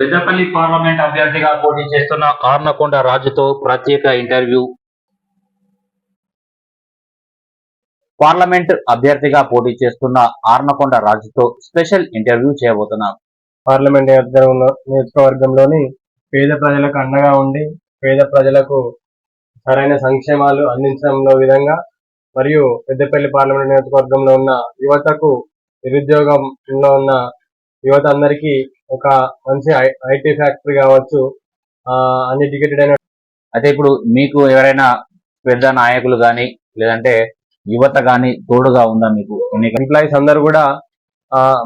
Peddapalli parliament అభ్యర్థిగా పోటీ చేస్తున్న ఆర్నకొండ రాజుతో ప్రత్యేక ఇంటర్వ్యూ. పార్లమెంట్ అభ్యర్థిగా పోటీ చేస్తున్న ఆర్నకొండ రాజుతో స్పెషల్ ఇంటర్వ్యూ చేయబోతున్నాం పార్లమెంట్ నియోజకవర్గంలోని పేద ప్రజలకు అండగా ఉండి పేద ప్రజలకు సరైన సంక్షేమాలు అందించడంలో విధంగా మరియు పెద్దపల్లి పార్లమెంట్ నియోజకవర్గంలో ఉన్న యువతకు నిరుద్యోగంలో ఉన్న యువత అందరికీ ఒక మంచి ఐటీ ఫ్యాక్టరీ కావచ్చు. అన్ని టికెటెడ్ అయిన అయితే ఇప్పుడు మీకు ఎవరైనా పెద్ద నాయకులు గాని లేదంటే యువత గాని తోడుగా ఉందా మీకు ఎంప్లాయీస్ అందరూ కూడా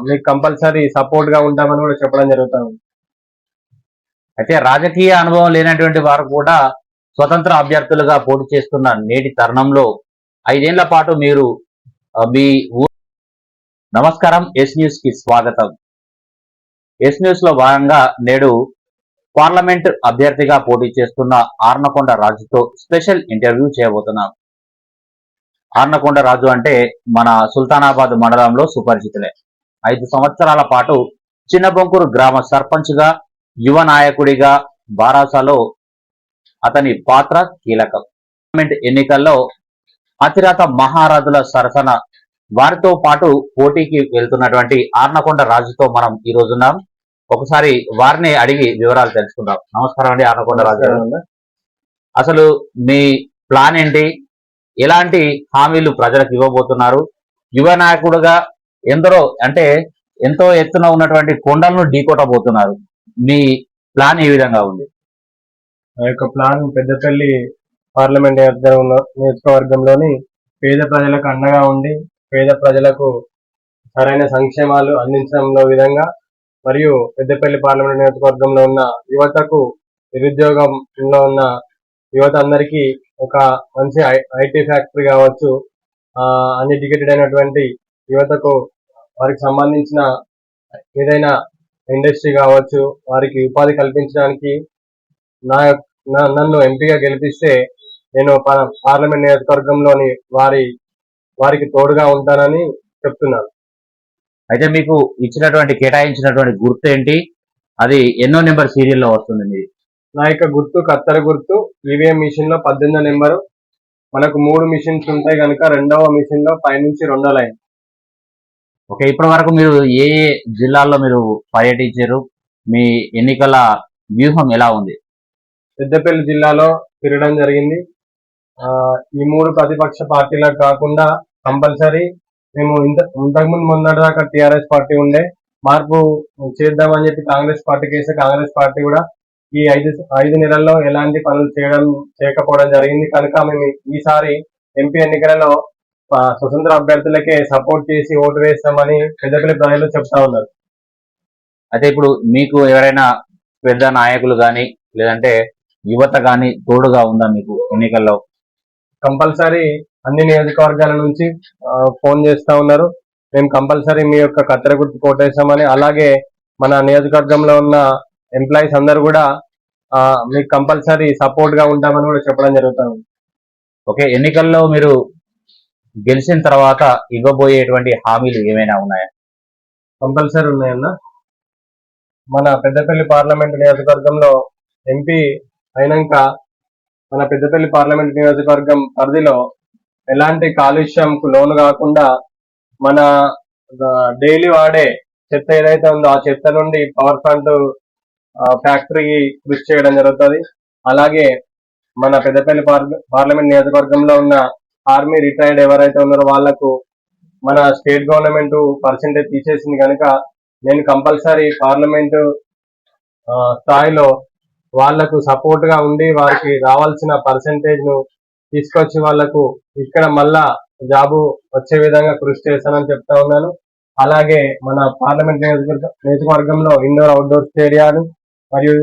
మీకు కంపల్సరీ సపోర్ట్గా ఉంటామని కూడా చెప్పడం జరుగుతుంది. అయితే రాజకీయ అనుభవం లేనటువంటి వారు కూడా స్వతంత్ర అభ్యర్థులుగా పోటీ చేస్తున్న నేటి తరుణంలో ఐదేళ్ళ పాటు మీరు మీ నమస్కారం ఎస్ న్యూస్కి స్వాగతం. ఎస్ న్యూస్లో భాగంగా నేడు పార్లమెంట్ అభ్యర్థిగా పోటీ చేస్తున్న ఆర్నకొండ రాజుతో స్పెషల్ ఇంటర్వ్యూ చేయబోతున్నాం ఆర్నకొండ రాజు అంటే మన సుల్తానాబాద్ మండలంలో సుపరిచితులే ఐదు సంవత్సరాల పాటు చిన్నబొంకూరు గ్రామ సర్పంచ్గా యువ నాయకుడిగా బారాసాలో అతని పాత్ర కీలకం. పార్లమెంట్ ఎన్నికల్లో అతిరాత మహారాజుల సరసన వారితో పాటు పోటీకి వెళ్తున్నటువంటి ఆర్నకొండ రాజుతో మనం ఈ రోజున్నాం. ఒకసారి వారిని అడిగి వివరాలు తెలుసుకుందాం. నమస్కారం అండి ఆర్నకొండ రాజు గారు. అసలు మీ ప్లాన్ ఏంటి? ఎలాంటి హామీలు ప్రజలకు ఇవ్వబోతున్నారు? యువ నాయకుడుగా ఎందరో అంటే ఎంతో ఎత్తున ఉన్నటువంటి కొండలను ఢీకొట్టబోతున్నారు. మీ ప్లాన్ ఏ విధంగా ఉంది? ఆ యొక్క ప్లాన్ పెద్దపల్లి పార్లమెంట్ నియోజకవర్గంలో- నియోజకవర్గంలోని పేద ప్రజలకు అండగా ఉండి పేద ప్రజలకు సరైన సంక్షేమాలు అందించడంలో విధంగా మరియు పెద్దపల్లి పార్లమెంట్ నియోజకవర్గంలో ఉన్న యువతకు నిరుద్యోగంలో ఉన్న యువత అందరికీ ఒక మంచి ఐటీ ఫ్యాక్టరీ కావచ్చు అన్ని టికెటెడ్ అయినటువంటి యువతకు వారికి సంబంధించిన ఏదైనా ఇండస్ట్రీ కావచ్చు వారికి ఉపాధి కల్పించడానికి నా నా- నన్ను ఎంపీగా గెలిపిస్తే నేను పార్లమెంట్ నియోజకవర్గంలోని వారి వారికి తోడుగా ఉంటానని చెప్తున్నాను. అయితే మీకు ఇచ్చినటువంటి కేటాయించినటువంటి గుర్తు ఏంటి? అది ఎన్నో నెంబర్ సీరియల్లో వస్తుంది మీది. నా యొక్క గుర్తు కత్తెర గుర్తు ఈవీఎం మిషన్లో పద్దెనిమిదో నెంబరు. మనకు మూడు మిషన్స్ ఉంటాయి కనుక రెండవ మిషన్లో పైనుంచి రెండో లైన్. ఓకే ఇప్పటి వరకు మీరు ఏ ఏ జిల్లాల్లో మీరు పర్యటించారు? మీ ఎన్నికల వ్యూహం ఎలా ఉంది? పెద్దపల్లి జిల్లాలో తిరగడం జరిగింది. ఆ, ఈ మూడు ప్రతిపక్ష పార్టీలకు కాకుండా కంపల్సరీ మేము ఇంత ఇంతకుముందు మొన్నటిదాకా టిఆర్ఎస్ పార్టీ ఉండే మార్పు చేద్దామని చెప్పి కాంగ్రెస్ పార్టీకి వేస్తే కాంగ్రెస్ పార్టీ కూడా ఈ ఐదు ఐదు నెలల్లో ఎలాంటి పనులు చేయడం చేయకపోవడం జరిగింది. కనుక మేము ఈసారి ఎంపీ ఎన్నికలలో స్వతంత్ర అభ్యర్థులకే సపోర్ట్ చేసి ఓటు వేస్తామని పెద్దపల్లి ప్రజలు చెప్తా ఉన్నారు. అయితే ఇప్పుడు మీకు ఎవరైనా పెద్ద నాయకులు కానీ లేదంటే యువత కానీ తోడుగా ఉందా మీకు ఎన్నికల్లో? కంపల్సరీ అన్ని నియోజకవర్గాల నుంచి ఫోన్ చేస్తా ఉన్నారు. మేము కంపల్సరీ మీ యొక్క కత్తెర గుర్తు కోటేశామని అలాగే మన నియోజకవర్గంలో ఉన్న ఎంప్లాయీస్ అందరు కూడా మీకు కంపల్సరీ సపోర్ట్గా ఉంటామని కూడా చెప్పడం జరుగుతుంది ఓకే ఎన్నికల్లో మీరు గెలిచిన తర్వాత ఇవ్వబోయేటువంటి హామీలు ఏమైనా ఉన్నాయా? కంపల్సరీ ఉన్నాయన్న. మన పెద్దపల్లి పార్లమెంట్ నియోజకవర్గంలో ఎంపీ అయినాక మన పెద్దపల్లి పార్లమెంట్ నియోజకవర్గం పరిధిలో ఎలాంటి కాలుష్యంకు లోను కాకుండా మన డైలీ వాడే చెత్త ఏదైతే ఉందో ఆ చెత్త నుండి పవర్ ప్లాంట్ ఫ్యాక్టరీకి కృషి చేయడం జరుగుతుంది. అలాగే మన పెద్దపల్లి పార్లమెంట్ నియోజకవర్గంలో ఉన్న ఆర్మీ రిటైర్డ్ ఎవరైతే ఉన్నారో వాళ్ళకు మన స్టేట్ గవర్నమెంట్ పర్సెంటేజ్ తీసేసింది కనుక నేను కంపల్సరీ పార్లమెంటు స్థాయిలో వాళ్ళకు సపోర్ట్గా ఉండి వారికి రావాల్సిన పర్సెంటేజ్ను తీసుకొచ్చి వాళ్ళకు ఇక్కడ మళ్ళా జాబు వచ్చే విధంగా కృషి చేస్తానని చెప్తా ఉన్నాను. అలాగే మన పార్లమెంట్ నియోజకవర్గంలో ఇండోర్ అవుట్డోర్ స్టేడియాలు మరియు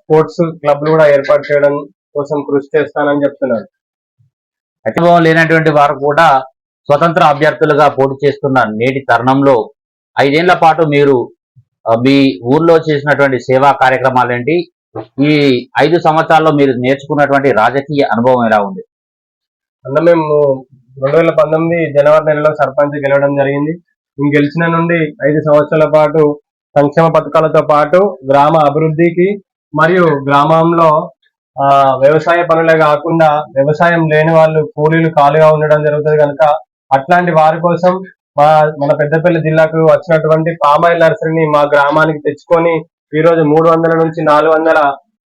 స్పోర్ట్స్ క్లబ్లు కూడా ఏర్పాటు చేయడం కోసం కృషి చేస్తానని చెప్తున్నాను. అనుభవం లేనటువంటి వారు కూడా స్వతంత్ర అభ్యర్థులుగా పోటీ చేస్తున్న నేటి తరుణంలో ఐదేళ్ళ పాటు మీరు మీ ఊర్లో చేసినటువంటి సేవా కార్యక్రమాలు ఏంటి ఈ ఐదు సంవత్సరాల్లో మీరు నేర్చుకున్నటువంటి రాజకీయ అనుభవం ఎలా ఉంది? అన్న మేము రెండు వేల పంతొమ్మిది జనవరి నెలలో సర్పంచ్ గెలవడం జరిగింది. మేము గెలిచిన నుండి ఐదు సంవత్సరాల పాటు సంక్షేమ పథకాలతో పాటు గ్రామ అభివృద్ధికి మరియు గ్రామంలో ఆ వ్యవసాయ పనులే కాకుండా వ్యవసాయం లేని వాళ్ళు కూలీలు ఖాళీగా ఉండడం జరుగుతుంది కనుక అట్లాంటి వారి కోసం మా మన పెద్దపల్లి జిల్లాకు వచ్చినటువంటి పామాయిల్ నర్సరీని మా గ్రామానికి తెచ్చుకొని ఈ రోజు మూడు వందల నుంచి నాలుగు వందల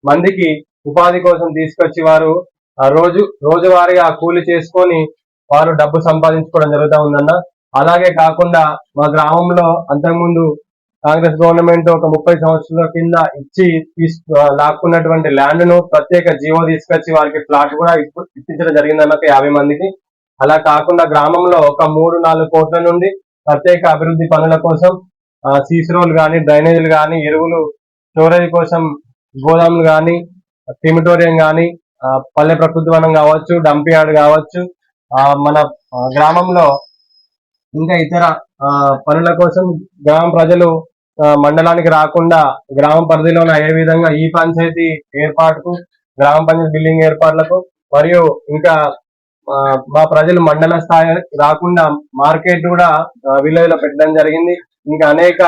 మందికి ఉపాధి కోసం తీసుకొచ్చి వారు రోజు రోజువారీగా కూలి చేసుకొని వారు డబ్బు సంపాదించుకోవడం జరుగుతూ ఉందన్న. అలాగే కాకుండా మా గ్రామంలో అంతకుముందు కాంగ్రెస్ గవర్నమెంట్ ఒక ముప్పై సంవత్సరాల కింద ఇచ్చి తీసు లాక్కున్నటువంటి ల్యాండ్ను ప్రత్యేక జీవో తీసుకొచ్చి వారికి ప్లాట్ కూడా ఇప్పించడం జరిగిందన్న ఒక యాభై మందికి. అలా కాకుండా గ్రామంలో ఒక మూడు నాలుగు కోట్ల నుండి ప్రత్యేక అభివృద్ధి పనుల కోసం సీసీ రోడ్లు కానీ డ్రైనేజీలు కానీ ఎరువులు స్టోరేజ్ కోసం గోదాములు కానీ క్రిమిటోరియం కానీ పల్లె ప్రకృతి వనం కావచ్చు డంప్ యార్డ్ కావచ్చు ఆ, మన గ్రామంలో ఇంకా ఇతర ఆ, పనుల కోసం గ్రామ ప్రజలు మండలానికి రాకుండా గ్రామ పరిధిలోనే అయ్యే విధంగా ఈ పంచాయతీ ఏర్పాటుకు గ్రామ పంచాయతీ బిల్డింగ్ ఏర్పాట్లకు మరియు ఇంకా మా ప్రజలు మండల స్థాయి రాకుండా మార్కెట్ కూడా విలేజ్లో పెట్టడం జరిగింది. ఇంకా అనేక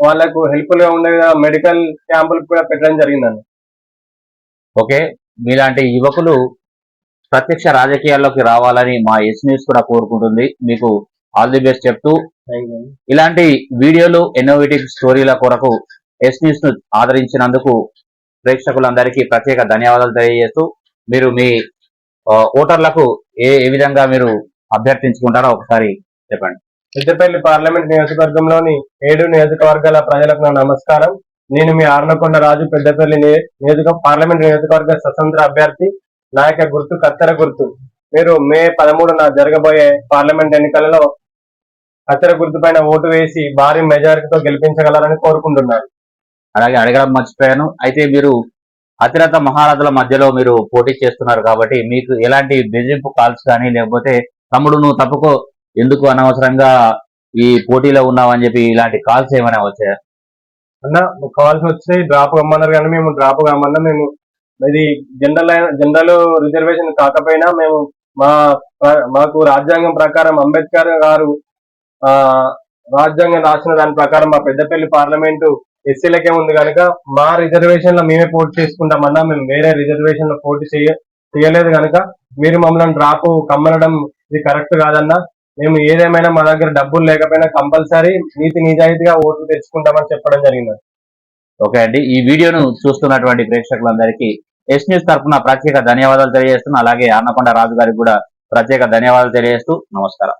వాళ్ళకు హెల్ప్ఫుల్గా ఉండే మెడికల్ క్యాంపులు కూడా పెట్టడం జరిగిందండి. ఓకే. మీలాంటి యువకులు ప్రత్యక్ష రాజకీయాల్లోకి రావాలని మా ఎస్ న్యూస్ కూడా కోరుకుంటుంది. మీకు ఆల్ ది బెస్ట్ చెప్తూ ఇలాంటి వీడియోలు ఇన్నోవేటివ్ స్టోరీల కొరకు ఎస్ న్యూస్ను ఆదరించినందుకు ప్రేక్షకులందరికీ ప్రత్యేక ధన్యవాదాలు తెలియజేస్తూ మీరు మీ ఓటర్లకు ఏ ఏ విధంగా మీరు అభ్యర్థించుకుంటారో ఒకసారి చెప్పండి. పెద్దపల్లి పార్లమెంట్ నియోజకవర్గంలోని ఏడు నియోజకవర్గాల ప్రజలకు నా నమస్కారం. నేను మీ ఆర్నకొండ రాజు పెద్దపల్లి నియోజక పార్లమెంట్ నియోజకవర్గ స్వతంత్ర అభ్యర్థి నాయక గుర్తు కత్తెర గుర్తు. మీరు మే పదమూడున జరగబోయే పార్లమెంట్ ఎన్నికలలో కత్తెర గుర్తు పైన ఓటు వేసి భారీ మెజారిటీతో గెలిపించగలరని కోరుకుంటున్నారు. అలాగే అడగడం మర్చిపోయాను. అయితే మీరు అతిరత మహారథుల మధ్యలో మీరు పోటీ చేస్తున్నారు కాబట్టి మీకు ఎలాంటి బెదిరింపు కాల్స్ కానీ లేకపోతే తమ్ముడు నువ్వు తప్పుకో ఎందుకు అనవసరంగా ఈ పోటీలో ఉన్నావని చెప్పి ఇలాంటి కాల్స్ ఏమైనా వచ్చాయా? అన్న కావాల్సి వచ్చినాయి డ్రాప్ కమ్మన్నారు కానీ మేము డ్రాప్ కమ్మన్నా మేము ఇది జనరల్ జనరల్ రిజర్వేషన్ కాకపోయినా మేము మా మాకు రాజ్యాంగం ప్రకారం అంబేద్కర్ గారు ఆ రాజ్యాంగం రాసిన దాని ప్రకారం మా పెద్దపల్లి పార్లమెంటు ఎస్సీలకే ఉంది కనుక మా రిజర్వేషన్లో మేమే పోటీ చేసుకుంటామన్నా మేము వేరే రిజర్వేషన్లో పోటీ చేయ చేయలేదు కనుక మీరు మమ్మల్ని డ్రాప్ కమ్మనడం ఇది కరెక్ట్ కాదన్నా మేము ఏదేమైనా మా దగ్గర డబ్బులు లేకపోయినా కంపల్సరీ నీతి నిజాయితీగా ఓట్లు తెచ్చుకుంటామని చెప్పడం జరిగింది. ఓకే అండి. ఈ వీడియోను చూస్తున్నటువంటి ప్రేక్షకులందరికీ ఎస్ న్యూస్ తరఫున ప్రత్యేక ధన్యవాదాలు తెలియజేస్తున్నా అలాగే అన్నకొండ రాజు గారికి కూడా ప్రత్యేక ధన్యవాదాలు తెలియజేస్తూ నమస్కారం.